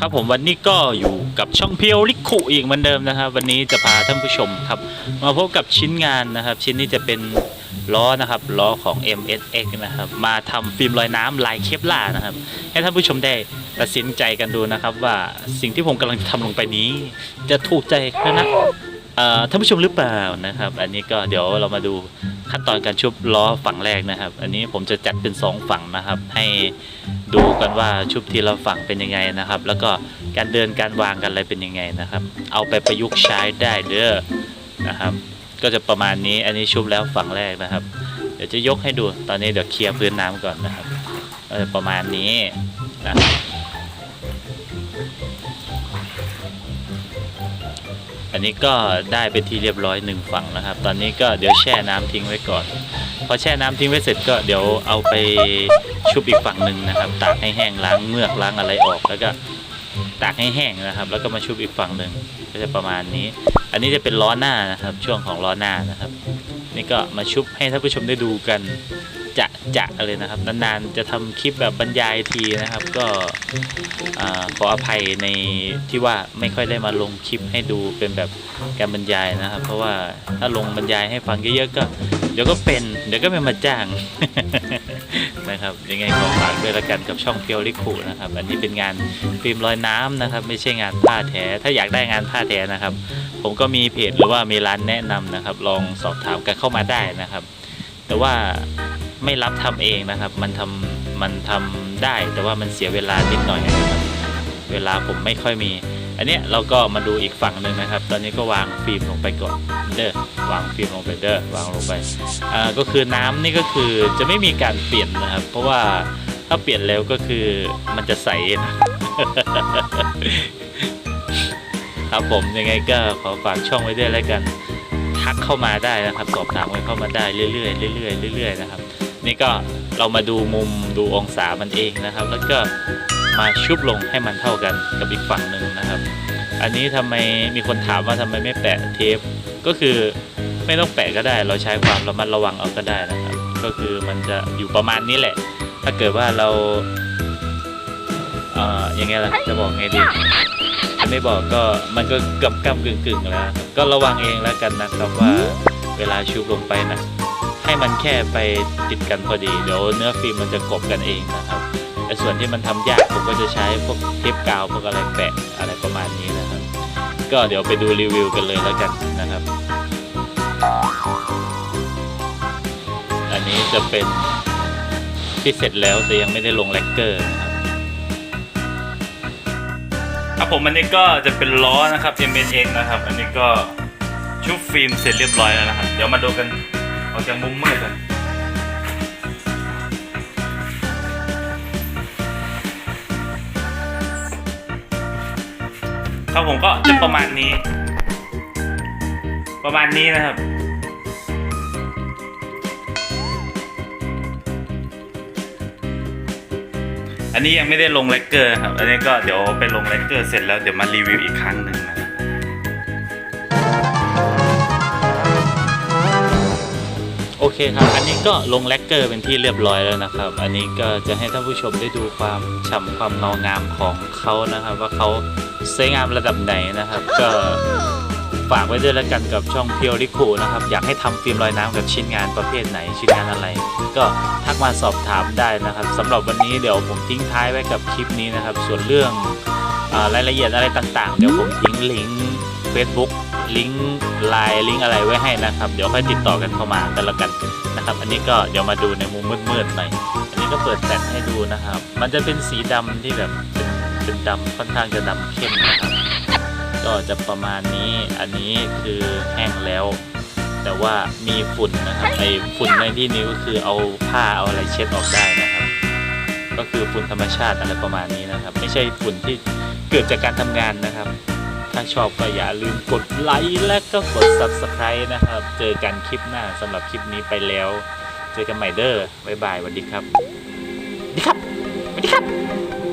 ครับผมวันนี้ก็อยู่กับช่องเพียวลิคุอีกเหมือนเดิมนะครับ วันนี้จะพาท่านผู้ชมครับ มาพบกับชิ้นงานนะครับ ชิ้นนี้จะเป็นล้อนะครับล้อของ MSX นะครับมาทำฟิล์มลอยน้ำลายเคปล่านะครับ ให้ท่านผู้ชมได้ตัดสินใจกันดูนะครับ ว่าสิ่งที่ผมกำลังทำลงไปนี้ จะถูกใจคณะเอ่อท่านผู้ชมหรือเปล่านะครับ อันนี้ก็เดี๋ยวเรามาดูขั้นตอนการชุบล้อฝั่งแรกนะครับ อันนี้ผมจะจัดเป็นสองฝั่งนะครับ ให้ ดูกันว่าชุบทีละฝั่งเป็นยังไงนะครับ แล้วก็การเดินการวางกันอะไรเป็นยังไงนะครับ เอาไปประยุกต์ใช้ได้เด้อนะครับ ก็จะประมาณนี้อันนี้ชุบแล้วฝั่งแรกนะครับ เดี๋ยวจะยกให้ดูตอนนี้เดี๋ยวเคลียร์พื้นน้ำก่อนนะครับก็ประมาณนี้นะครับอันนี้ก็ได้เป็นที่เรียบร้อยหนึ่งฝั่งนะครับ ตอนนี้ก็เดี๋ยวแช่น้ำทิ้งไว้ก่อน พอแช่น้ำทิ้งไว้เสร็จก็เดี๋ยวเอาไปชุบอีกฝั่งหนึ่งนะครับ ตากให้แห้งล้างเมือกล้างอะไรออกแล้วก็ตากให้แห้งนะครับ แล้วก็มาชุบอีกฝั่งหนึ่งก็จะประมาณนี้ อันนี้จะเป็นล้อหน้านะครับ ช่วงของล้อหน้านะครับ นี่ก็มาชุบให้ท่านผู้ชมได้ดูกันจะจะเลยนะครับนานๆจะทำคลิปแบบบรรยายทีนะครับ ก็ขออภัยในที่ว่าไม่ค่อยได้มาลงคลิปให้ดูเป็นแบบการบรรยายนะครับ เพราะว่าถ้าลงบรรยายให้ฟังเยอะๆก็ เดี๋ยวก็เป็น เดี๋ยวก็ไม่มาจ้าง นะครับ ยังไงขอฝากด้วยละกันกับช่องเพียวลิคุนะครับ อันนี้เป็นงานฟิล์มลอยน้ำนะครับ ไม่ใช่งานผ้าแท้ ถ้าอยากได้งานผ้าแท้นะครับ ผมก็มีเพจหรือว่ามีร้านแนะนำนะครับ ลองสอบถามกันเข้ามาได้นะครับ แต่ว่าไม่รับทำเองนะครับ มันทำมันทำได้ แต่ว่ามันเสียเวลานิดหน่อยนะครับ เวลาผมไม่ค่อยมี อันนี้เราก็มาดูอีกฝั่งหนึ่งนะครับ ตอนนี้ก็วางฟิล์มลงไปก่อนเด้อวางฟิล์มลงไปเด้อวางลงไปอ่าก็คือน้ำนี่ก็คือจะไม่มีการเปลี่ยนนะครับ เพราะว่าถ้าเปลี่ยนแล้วก็คือมันจะใสนะครับผมยังไงก็ขอฝากช่องไว้ด้วยแล้วกัน ทักเข้ามาได้นะครับสอบถามกันเข้ามาได้เรื่อยๆเรื่อยๆเรื่อยๆนะครับ นี่ก็เรามาดูมุมดูองศามันเองนะครับ แล้วก็ มาชุบลงให้มันเท่ากันกับอีกฝั่งหนึ่งนะครับ อันนี้ทำไมมีคนถามว่าทำไมไม่แปะเทป ก็คือไม่ต้องแปะก็ได้ เราใช้ความระมัดระวังเอาก็ได้นะครับ ก็คือมันจะอยู่ประมาณนี้แหละ ถ้าเกิดว่าเราเอ่อยังไงล่ะจะบอกไงดีถ้าไม่บอกก็มันก็กำกำกึ่งกึ่งๆแล้ว ก็ระวังเองแล้วกันนะครับว่าเวลาชุบลงไปนะให้มันแค่ไปติดกันพอดี เดี๋ยวเนื้อฟิล์มมันจะกบกันเองนะครับ ส่วนที่มันทำยากผมก็จะใช้พวกเทปกาวพวกอะไรแปะอะไรประมาณนี้นะครับ ก็เดี๋ยวไปดูรีวิวกันเลยแล้วกันนะครับ อันนี้จะเป็นที่เสร็จแล้วแต่ยังไม่ได้ลงแลกเกอร์นะครับครับผมอันนี้ก็จะเป็นล้อนะครับ m n x นะครับ อันนี้ก็ชุบฟิล์มเสร็จเรียบร้อยแล้วนะครับ เดี๋ยวมาดูกันออกจากมุมมืดกัน ครับผมก็จะประมาณนี้ ประมาณนี้นะครับ อันนี้ยังไม่ได้ลงแลกเกอร์ครับ อันนี้ก็เดี๋ยวไปลงแลกเกอร์เสร็จแล้วเดี๋ยวมารีวิวอีกครั้งหนึ่งนะครับ อเคครับ อันนี้ก็ลงแลกเกอร์เป็นที่เรียบร้อยแล้วนะครับ อันนี้ก็จะให้ท่านผู้ชมได้ดูความฉ่ำความเงางามของเขานะครับ ว่าเขาสวยงามระดับไหนนะครับ ก็ฝากไว้ด้วยแล้วกันกับช่องเพียวริคูนะครับ อยากให้ทำฟิล์มลอยน้ำกับชิ้นงานประเภทไหนชิ้นงานอะไร ก็ทักมาสอบถามได้นะครับสำหรับวันนี้เดี๋ยวผมทิ้งท้ายไว้กับคลิปนี้นะครับ ส่วนเรื่องอรายละเอียดอะไรต่างๆ เดี๋ยวผมทิ้งลิงก์ Facebook ลิงก์ไลน์ลิงก์อะไรไว้ให้นะครับ เดี๋ยวค่อยติดต่อกันเข้ามากันล้วกันนะครับ อันนี้ก็เดี๋ยวมาดูในมุมมืดๆหน่อย อันนี้ก็เปิดแต่งให้ดูนะครับ มันจะเป็นสีดำที่แบบเป็นเป็นดำค่อนข้างจะดำเข้มนะครับ ก็จะประมาณนี้ อันนี้คือแห้งแล้ว แต่ว่ามีฝุ่นนะครับ ไอฝุ่นในที่นี้ก็คือเอาผ้าเอาอะไรเช็ดออกได้นะครับ ก็คือฝุ่นธรรมชาติอะไรประมาณนี้นะครับ ไม่ใช่ฝุ่นที่เกิดจากการทำงานนะครับ ถ้าชอบก็อย่าลืมกดไลค์และก็กด Subscribe นะครับ เจอกันคลิปหน้าสำหรับคลิปนี้ไปแล้ว เจอกันใหม่เด้อบ๊ายบายสวัสดีครับสวัสดีครับสวัสดีครับ